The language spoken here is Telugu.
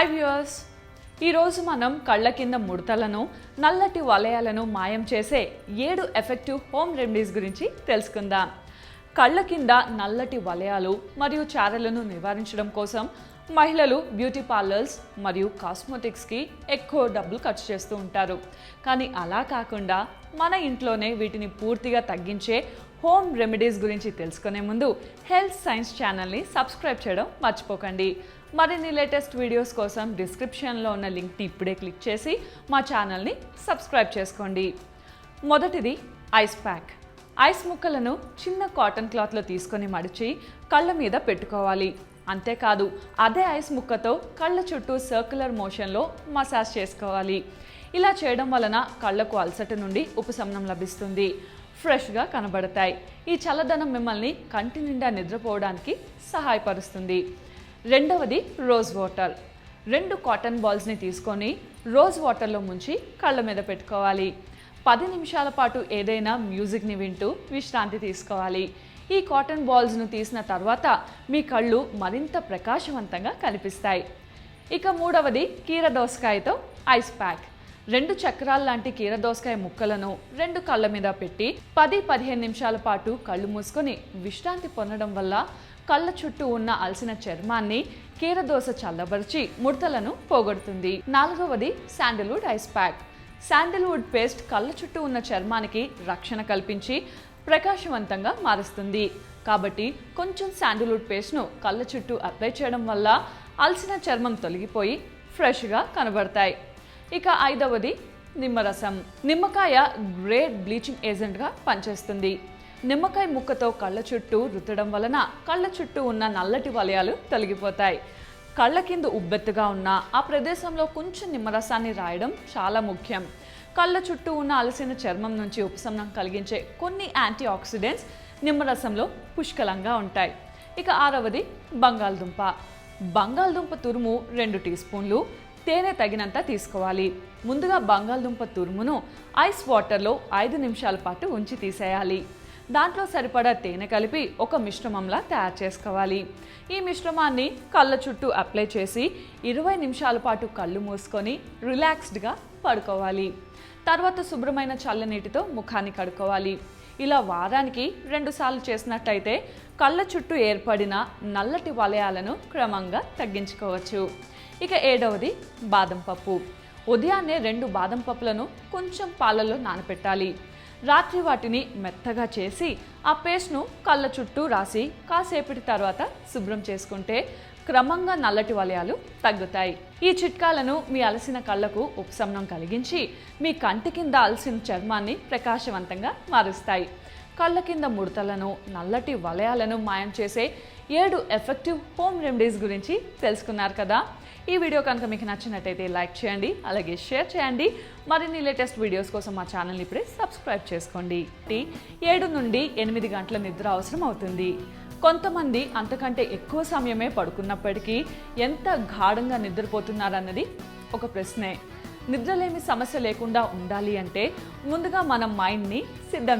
హాయ్ వ్యూవర్స్ ఈరోజు మనం కళ్ళ కింద ముడతలను నల్లటి వలయాలను మాయం చేసే ఏడు ఎఫెక్టివ్ హోమ్ రెమెడీస్ గురించి తెలుసుకుందాం. కళ్ళ కింద నల్లటి వలయాలు మరియు చారలను నివారించడం కోసం మహిళలు బ్యూటీ పార్లర్స్ మరియు కాస్మెటిక్స్కి ఎక్కువ డబ్బులు ఖర్చు చేస్తూ ఉంటారు. కానీ అలా కాకుండా మన ఇంట్లోనే వీటిని పూర్తిగా తగ్గించే హోమ్ రెమెడీస్ గురించి తెలుసుకునే ముందు హెల్త్ సైన్స్ ఛానల్ని సబ్స్క్రైబ్ చేయడం మర్చిపోకండి. మరిన్ని లేటెస్ట్ వీడియోస్ కోసం డిస్క్రిప్షన్లో ఉన్న లింక్ని ఇప్పుడే క్లిక్ చేసి మా ఛానల్ని సబ్స్క్రైబ్ చేసుకోండి. మొదటిది ఐస్ ప్యాక్. ఐస్ ముక్కలను చిన్న కాటన్ క్లాత్లో తీసుకొని మడిచి కళ్ళ మీద పెట్టుకోవాలి. అంతేకాదు అదే ఐస్ ముక్కతో కళ్ళ చుట్టూ సర్క్యులర్ మోషన్లో మసాజ్ చేసుకోవాలి. ఇలా చేయడం వలన కళ్ళకు అలసట నుండి ఉపశమనం లభిస్తుంది. ఫ్రెష్గా కనబడతాయి. ఈ చల్లదనం మిమ్మల్ని కంటి నిండా నిద్రపోవడానికి సహాయపరుస్తుంది. రెండవది రోజ్ వాటర్. రెండు కాటన్ బాల్స్ని తీసుకొని రోజ్ వాటర్లో ముంచి కళ్ళ మీద పెట్టుకోవాలి. పది నిమిషాల పాటు ఏదైనా మ్యూజిక్ని వింటూ విశ్రాంతి తీసుకోవాలి. ఈ కాటన్ బాల్స్ను తీసిన తర్వాత మీ కళ్ళు మరింత ప్రకాశవంతంగా కనిపిస్తాయి. ఇక మూడవది కీర దోసకాయతో ఐస్ ప్యాక్. రెండు చక్రాల లాంటి కీర దోసకాయ ముక్కలను రెండు కళ్ళ మీద పెట్టి పది పదిహేను నిమిషాల పాటు కళ్ళు మూసుకొని విశ్రాంతి పొందడం వల్ల కళ్ళ చుట్టూ ఉన్న అలసిన చర్మాన్ని కీరదోస చల్లబరిచి ముడతలను పోగొడుతుంది. నాలుగవది sandalwood ice pack. Sandalwood paste కళ్ళ చుట్టూ ఉన్న చర్మానికి రక్షణ కల్పించి ప్రకాశవంతంగా మారుస్తుంది. కాబట్టి కొంచెం శాండిల్వుడ్ పేస్ట్ను కళ్ళ చుట్టూ అప్లై చేయడం వల్ల అలసిన చర్మం తొలగిపోయి ఫ్రెష్గా కనబడతాయి. ఇక ఐదవది నిమ్మరసం. నిమ్మకాయ గ్రేట్ బ్లీచింగ్ ఏజెంట్గా పనిచేస్తుంది. నిమ్మకాయ ముక్కతో కళ్ళ చుట్టూ రుద్దడం వలన కళ్ళ చుట్టూ ఉన్న నల్లటి వలయాలు తొలగిపోతాయి. కళ్ళ కింద ఉబ్బెత్తుగా ఉన్న ఆ ప్రదేశంలో కొంచెం నిమ్మరసాన్ని రాయడం చాలా ముఖ్యం. కళ్ళ చుట్టూ ఉన్న అలసిన చర్మం నుంచి ఉపశమనం కలిగించే కొన్ని యాంటీ ఆక్సిడెంట్స్ నిమ్మరసంలో పుష్కలంగా ఉంటాయి. ఇక ఆరవది బంగాళదుంప. బంగాళదుంప తురుము రెండు టీ స్పూన్లు తేనె తగినంత తీసుకోవాలి. ముందుగా బంగాళదుంప తురుమును ఐస్ వాటర్లో ఐదు నిమిషాల పాటు ఉంచి తీసేయాలి. దాంట్లో సరిపడా తేనె కలిపి ఒక మిశ్రమంలా తయారు చేసుకోవాలి. ఈ మిశ్రమాన్ని కళ్ళ చుట్టూ అప్లై చేసి ఇరవై నిమిషాల పాటు కళ్ళు మూసుకొని రిలాక్స్డ్గా పడుకోవాలి. తర్వాత శుభ్రమైన చల్లనీటితో ముఖాన్ని కడుక్కోవాలి. ఇలా వారానికి రెండుసార్లు చేసినట్టయితే కళ్ళ చుట్టూ ఏర్పడిన నల్లటి వలయాలను క్రమంగా తగ్గించుకోవచ్చు. ఇక ఏడవది బాదం పప్పు. ఉదయాన్నే రెండు బాదం పప్పులను కొంచెం పాలల్లో నానపెట్టాలి. రాత్రి వాటిని మెత్తగా చేసి ఆ పేస్ట్ను కళ్ళ చుట్టూ రాసి కాసేపటి తర్వాత శుభ్రం చేసుకుంటే క్రమంగా నల్లటి వలయాలు తగ్గుతాయి. ఈ చిట్కాలను మీ అలసిన కళ్ళకు ఉపశమనం కలిగించి మీ కంటి కింద అలసిన చర్మాన్ని ప్రకాశవంతంగా మారుస్తాయి. కళ్ళ కింద ముడతలను నల్లటి వలయాలను మాయం చేసే ఏడు ఎఫెక్టివ్ హోమ్ రెమెడీస్ గురించి తెలుసుకున్నారు కదా. ఈ వీడియో కనుక మీకు నచ్చినట్టయితే లైక్ చేయండి అలాగే షేర్ చేయండి. మరిన్ని లేటెస్ట్ వీడియోస్ కోసం మా ఛానల్ని ఇప్పుడే సబ్స్క్రైబ్ చేసుకోండి. ఏడు నుండి ఎనిమిది గంటల నిద్ర అవసరం అవుతుంది కొంతమంది అంతకంటే ఎక్కువ సమయమే పడుకున్నప్పటికీ ఎంత గాఢంగా నిద్రపోతున్నారన్నది ఒక ప్రశ్నే. నిద్రలేమి సమస్య లేకుండా ఉండాలి అంటే ముందుగా మన మైండ్ని సిద్ధం